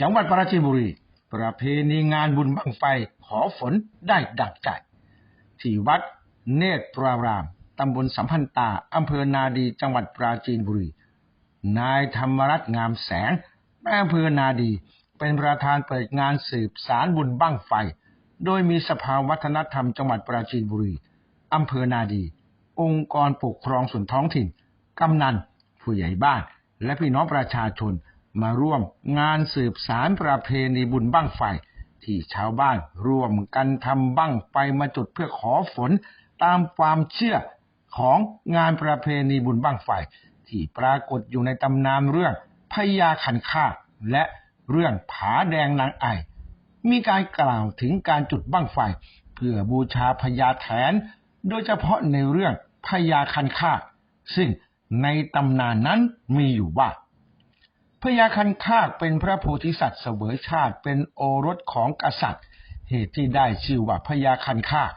จังหวัดปราจีนบุรี ประเพณีงานบุญบั้งไฟขอฝนได้ดังใจ ที่วัดเนตรปราราม ตำบลสัมพันตา อำเภอนาดี จังหวัดปราจีนบุรี นายธรรมรัตน์งามแสงนายอำเภอนาดี เป็นประธานเปิดงานสืบสารบุญบั้งไฟ โดยมีสภาวัฒนธรรมจังหวัดปราจีนบุรี อำเภอนาดี องค์กรปกครองส่วนท้องถิ่น กำนัน ผู้ใหญ่บ้าน และพี่น้องประชาชน มาร่วมงานสืบสารประเพณีบุญบั้งไฟ ที่ชาวบ้านร่วมกันทำบั้งไฟมาจุดเพื่อขอฝนตามความเชื่อของงานประเพณีบุญบั้งไฟ ที่ปรากฏอยู่ในตำนานเรื่องพญาคันคาและเรื่องผาแดงนางไอ มีการกล่าวถึงการจุดบั้งไฟ เพื่อบูชาพญาแถน โดยเฉพาะในเรื่องพญาคันคาซึ่งในตำนานนั้นมีอยู่ว่า พญาคันคากเป็นพระโพธิสัตว์เสวยชาติ เป็นโอรสของกษัตริย์ เหตุที่ได้ชื่อว่าพญาคันคาก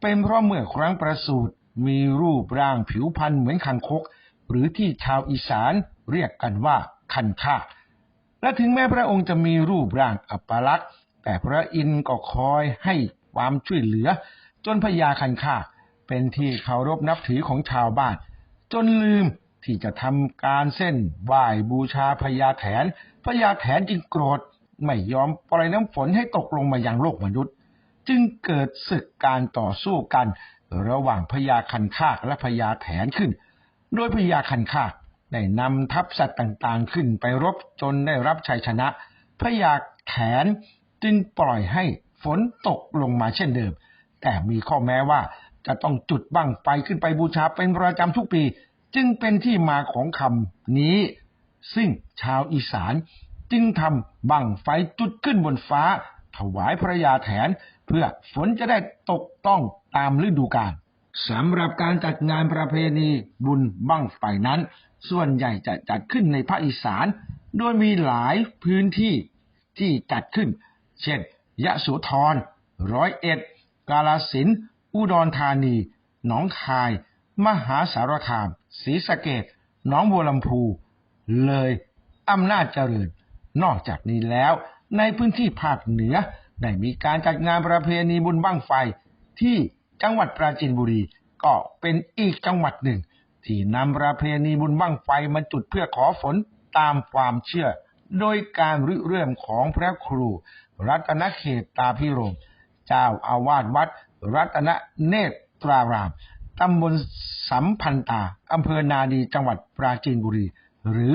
เป็นเพราะเมื่อครั้งประสูติมีรูปร่างผิวพรรณเหมือนคังคก หรือที่ชาวอีสานเรียกกันว่าคันคากและถึงแม้พระองค์จะมีรูปร่างอัปลักษณ์ แต่พระอินทร์ก็คอยให้ความช่วยเหลือ จนพญาคันคากเป็นที่เคารพนับถือของชาวบ้าน จนลืม ที่จะทำการเส้นไหว้บูชาพญาแถนพญาแถนจึงโกรธไม่ยอมปล่อยน้ำฝนให้ตกลงมายังโลกมนุษย์ จึงเกิดศึกการต่อสู้กัน ระหว่างพญาคันคากและพญาแถนขึ้น โดยพญาคันคากได้นำทัพสัตว์ต่างๆ ขึ้นไปรบจนได้รับชัยชนะพญาแถนจึงปล่อยให้ฝนตกลงมาเช่นเดิม แต่มีข้อแม้ว่าจะต้องจุดบั้งไฟขึ้นไปบูชาเป็นประจำทุกปี จึงเป็นที่มาของคำนี้ ซึ่งชาวอีสานจึงทำบังไฟจุดขึ้นบนฟ้า ถวายพระยาแถน เพื่อฝนจะได้ตกต้องตามฤดูกาลสำหรับการจัดงานประเพณีบุญบั้งไฟนั้น ส่วนใหญ่จะจัดขึ้นในภาคอีสาน โดยมีหลายพื้นที่ที่จัดขึ้น เช่น ยะโสธรร้อยเอ็ด กาฬสินอุดรธานี หนองคาย มหาสารคามศรีสะเกษหนองบัวลำพู เลยอำนาจเจริญ นอกจากนี้แล้ว ในพื้นที่ภาคเหนือได้มีการจัดงานประเพณีบุญบั้งไฟที่จังหวัดปราจีนบุรีก็เป็นอีกจังหวัดหนึ่ง ที่นำประเพณีบุญบั้งไฟมาจุดเพื่อขอฝนตามความเชื่อ โดยการริเริ่มของพระครู รัตนเขตตาพิรม เจ้าอาวาสวัด รัตนเนตราราม ตำบลสัมพันตาอำเภอนาดีจังหวัดปราจีนบุรี หรือ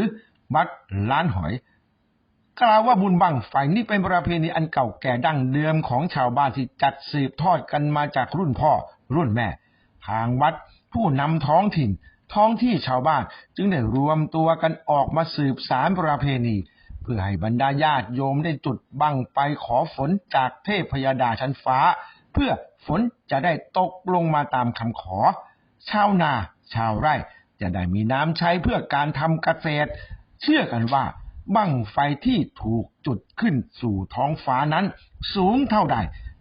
วัดล้านหอย กล่าวว่าบุญบังไฟนี่เป็นประเพณีอันเก่าแก่ดั้งเดิมของชาวบ้านที่จัดสืบทอดกันมาจากรุ่นพ่อรุ่นแม่ ทางวัดผู้นำท้องถิ่น ท้องที่ชาวบ้านจึงได้รวมตัวกันออกมาสืบสารประเพณี เพื่อให้บรรดาญาติโยมได้จุดบังไฟขอฝนจากเทพพยดาชั้นฟ้า เพื่อฝนจะได้ตกลงมาตามคำขอ ชาวนา ชาวไร่ จะได้มีน้ำใช้เพื่อการทำเกษตร เชื่อกันว่า บั้งไฟที่ถูกจุดขึ้นสู่ท้องฟ้านั้น สูงเท่าใด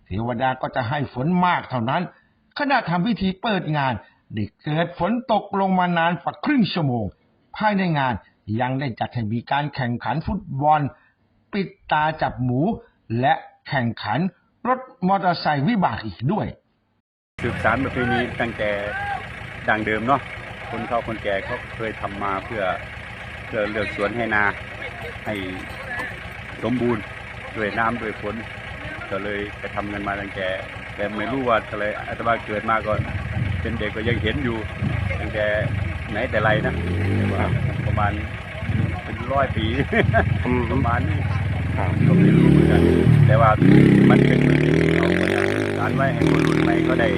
เทวดาก็จะให้ฝนมากเท่านั้น ขณะทำพิธีเปิดงานได้เกิดฝนตกลงมานานกว่าครึ่งชั่วโมง ภายในงานยังได้จัดให้มีการแข่งขันฟุตบอล ปิดตาจับหมู และแข่งขัน รถมอเตอร์ไซค์วิบากอีกด้วย สืบสารประเพณีตั้งแต่ดังเดิมเนาะคนเขาคนแก่เขาเคยทำมาเพื่อเพื่อเลือกสวนให้นาให้สมบูรณ์ด้วยน้ำด้วยฝนก็เลยไปทำกันมาตั้งแต่ แต่ไม่รู้ว่าอะไรอาตมาเกิดมาก็เป็นเด็กก็ยังเห็นอยู่ตั้งแต่ไหนแต่ไรนะประมาณเป็นร้อยปี ประมาณนี้ ก็ไม่รู้เหมือนกันแต่ว่ามันเป็นเหมือนที่เราพยายามสื่อสารไว้ให้คนรุ่นใหม่ก็ได้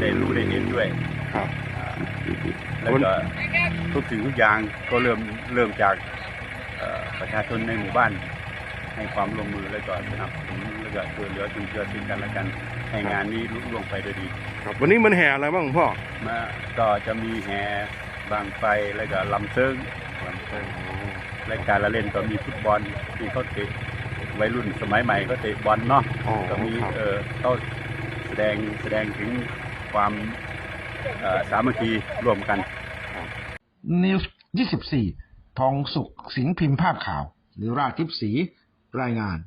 ได้รู้ได้เห็นด้วยครับอ่าแล้วก็ทุกสิ่งทุกอย่างก็เริ่มเริ่มจากเอ่อประชาชนในหมู่บ้าน ให้ความร่วมมือแล้วก็สนับสนุนแล้วก็ช่วยเหลือจุนเจือซึ่งกันและกันให้งานนี้ลุล่วงไปด้วยดี ครับวันนี้มันแห่อะไรบ้างพ่อมาก็จะมีแห่บางไฟแล้วก็ลำเซิงลำเซิง และการละเล่นก็มีฟุตบอลที่เขาเตะวัยรุ่นสมัยใหม่ก็เตะบอลเนาะอ๋อก็มีครับ เออเขาแสดงแสดงถึงความเอ่อสามัคคีร่วมกัน นิวส์24 ทองสุข สิงห์พิมพ์ภาพข่าว หรือราชทิพย์ศรีรายงาน